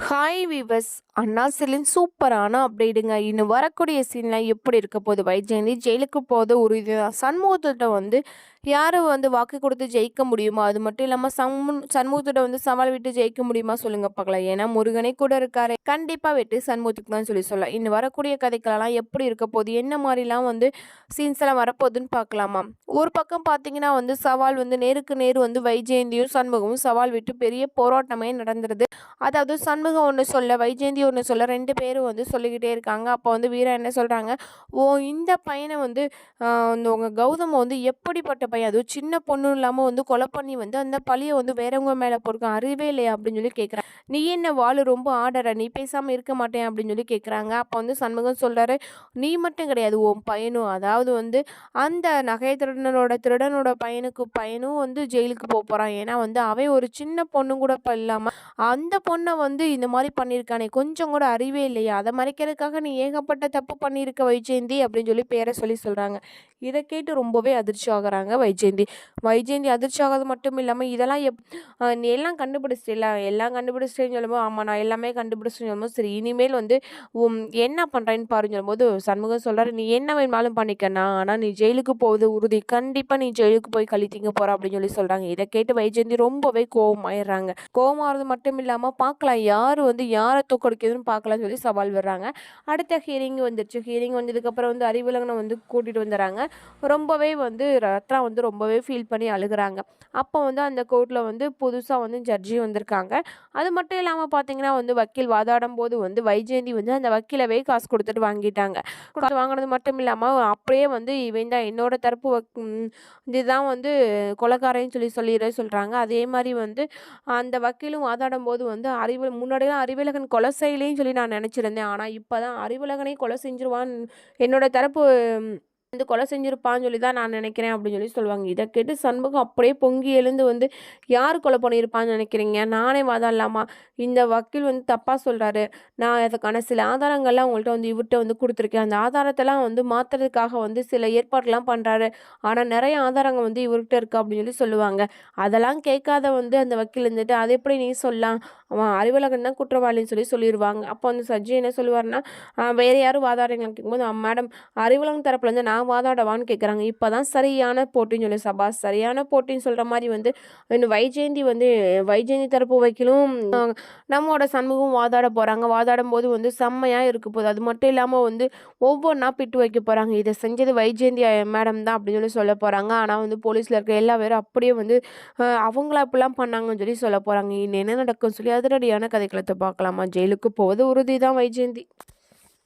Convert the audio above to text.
Hi விவஸ் அண்ணா செல்லின் சூப்பரான அப்டேட்டுங்க இன்னும் வரக்கூடிய சீன்லாம் எப்படி இருக்க போகுது? வைஜெயந்தி ஜெயிலுக்கு போகிறது ஒரு இதுதான் சண்முகத்திட்ட வந்து யாரை வந்து வாக்கு கொடுத்து ஜெயிக்க முடியுமா? அது மட்டும் இல்லாமல் சம் சண்முகத்தோட வந்து சவால் விட்டு ஜெயிக்க முடியுமா சொல்லுங்க பார்க்கலாம். ஏன்னா முருகனே கூட இருக்காரு. கண்டிப்பாக வெட்டு சண்முகத்துக்கு தான் சொல்லி சொல்லலாம். இன்னும் வரக்கூடிய கதைகளெல்லாம் எப்படி இருக்க போகுது? என்ன மாதிரிலாம் வந்து சீன்ஸ் எல்லாம் வரப்போகுதுன்னு பார்க்கலாமா? ஒரு பக்கம் பார்த்தீங்கன்னா வந்து சவால் வந்து நேருக்கு நேர் வந்து வைஜெயந்தியும் சண்முகமும் சவால் விட்டு பெரிய போராட்டமே நடந்துருது. அதாவது சண்முகம் ஒன்று சொல்ல வைஜெயந்தி ஒன்று சொல்ல ரெண்டு பேரும் வந்து சொல்லிக்கிட்டே இருக்காங்க. அப்போ வந்து வீரா என்ன சொல்கிறாங்க ஓ இந்த பையனை வந்து இந்த உங்கள் கௌதம் வந்து எப்படிப்பட்ட பையன். அதுவும் சின்ன பொண்ணு இல்லாமல் வந்து கொலை பண்ணி வந்து அந்த பழியை வந்து வேறவங்க மேலே போடுக்க அறிவே இல்லையா அப்படின்னு சொல்லி கேட்குறான் நீ என்ன வாழ் ரொம்ப ஆடற? நீ பேசாமல் இருக்க மாட்டேன் அப்படின்னு சொல்லி கேட்குறாங்க அப்போ வந்து சண்முகம் சொல்கிறாரு நீ மட்டும் கிடையாது உன் பையனும் அதாவது வந்து அந்த நகை திருடனோட திருடனோட பையனுக்கு பையனும் வந்து ஜெயிலுக்கு போக போகிறான் ஏன்னா வந்து அவன் ஒரு சின்ன பொண்ணு கூட இப்போ இல்லாமல் அந்த பொண்ணை வந்து இந்த மாதிரி பண்ணியிருக்கானே கொஞ்சம் கூட அறிவே இல்லையா? அதை மறைக்கிறதுக்காக நீ ஏகப்பட்ட தப்பு பண்ணியிருக்க வைஜெயந்தி அப்படின்னு சொல்லி பேரை சொல்லி சொல்கிறாங்க இதை கேட்டு ரொம்பவே அதிர்ச்சி ஆகுறாங்க வைஜெயந்தி. வைஜெயந்தி அதிர்ச்சி ஆகாது மட்டும் இல்லாமல் இதெல்லாம் எப் நீ எல்லாம் கண்டுபிடிச்சிட்டில்ல எல்லாம் கண்டுபிடிச்சிட்டேன்னு சொல்லும்போது ஆமாம் நான் எல்லாமே கண்டுபிடிச்சேன்னு சொல்லும்போது சரி இனிமேல் வந்து என்ன பண்ணுறேன்னு பாருன்னு சொல்லும்போது சண்முகம் சொல்கிறாரு நீ என்ன வேணுமாலும் பண்ணிக்கண்ணா ஆனால் நீ ஜெயிலுக்கு போகுது உறுதி. கண்டிப்பாக நீ ஜெயிலுக்கு போய் கழித்திங்க போகிற அப்படின்னு சொல்லி சொல்கிறாங்க இதை கேட்டு வைஜெயந்தி ரொம்பவே கோவமாயிடுறாங்க. கோவமாகிறது மட்டும் மட்டும் இல்லாமல் பார்க்கலாம் யார் வந்து யாரை தூக்கடிக்கிறதுன்னு பார்க்கலாம்னு சொல்லி சவால் விடுறாங்க. அடுத்த ஹியரிங் வந்துருச்சு. ஹியரிங் வந்ததுக்கப்புறம் வந்து அறிவுலகனை வந்து கூட்டிகிட்டு வந்துடுறாங்க ரொம்பவே வந்து ரத்னா வந்து ரொம்பவே ஃபீல் பண்ணி அழுகிறாங்க. அப்போ வந்து அந்த கோர்ட்டில் வந்து புதுசாக வந்து ஜட்ஜி வந்திருக்காங்க. அது மட்டும் இல்லாமல் பார்த்தீங்கன்னா வந்து வக்கீல் வாதாடும் போது வந்து வைஜெயந்தி வந்து அந்த வக்கீலவே காசு கொடுத்துட்டு வாங்கிட்டாங்க. கொடுத்து வாங்கினது மட்டும் இல்லாமல் அப்படியே வந்து இவன் தான் என்னோட தரப்பு இதுதான் வந்து கொலக்காரன்னு சொல்லி சொல்லிடுற சொல்கிறாங்க அதே மாதிரி வந்து அந்த வக்கீலும் வாதாடும் போது வந்து அறிவு முன்னாடிலாம் அறிவுலகன் கொலை செய்யலேன்னு சொல்லி நான் நினச்சிருந்தேன். ஆனால் இப்போ தான் அறிவுலகனே கொலை செஞ்சிருவான். என்னோட தரப்பு வந்து கொலை செஞ்சுருப்பான்னு சொல்லி தான் நான் நினைக்கிறேன் அப்படின்னு சொல்லி சொல்லுவாங்க. இதை கேட்டு சண்முகம் அப்படியே பொங்கி எழுந்து வந்து யார் கொலை பண்ணியிருப்பான்னு நினைக்கிறீங்க? நானே வாதாடலாமா இந்த வக்கீல் வந்து தப்பாக சொல்கிறாரு நான் அதுக்கான சில ஆதாரங்கள்லாம் உங்கள்கிட்ட வந்து இவர்கிட்ட வந்து கொடுத்துருக்கேன். அந்த ஆதாரத்தெல்லாம் வந்து மாற்றுறதுக்காக வந்து சில ஏற்பாடுலாம் பண்ணுறாரு ஆனால் நிறைய ஆதாரங்கள் வந்து இவர்கிட்ட இருக்குது அப்படின்னு சொல்லி சொல்லுவாங்க. அதெல்லாம் கேட்காத வந்து அந்த வக்கீல் இருந்துட்டு அதை எப்படி நீ சொல்லலாம்? அவன் அறிவழகன் தான் குற்றவாளின்னு சொல்லி சொல்லிடுவாங்க அப்போ வந்து சஜ்ஜி என்ன சொல்லுவார்னா வேறு யாரும் வாதாடுறீங்கன்னு கேட்கும்போது மேடம் அறிவழகன் தரப்புலேருந்து நான் நான் வாதாடவான்னு கேட்குறாங்க. இப்போ தான் சரியான போட்டின்னு சொல்லி சபாஸ் சரியான போட்டின்னு சொல்கிற மாதிரி வந்து இன்னும் வைஜெயந்தி வந்து வைஜெயந்தி தரப்பு வைக்கலும் நம்மளோட சண்முகம் வாதாட போகிறாங்க வாதாடும் போது வந்து செம்மையாக இருக்க போகுது. அது மட்டும் இல்லாமல் வந்து ஒவ்வொன்றா பிட்டு வைக்க போகிறாங்க இதை செஞ்சது வைஜெயந்தி மேடம் தான் அப்படின்னு சொல்லி சொல்ல போகிறாங்க ஆனால் வந்து போலீஸில் இருக்க எல்லா பேரும் அப்படியே வந்து அவங்கள அப்படிலாம் பண்ணாங்கன்னு சொல்லி சொல்ல போகிறாங்க இன்னும் என்ன நடக்கும்னு சொல்லி அதிரடியான கதைக்களத்தை பார்க்கலாமா? ஜெயிலுக்கு போவது உறுதி தான் வைஜெயந்தி.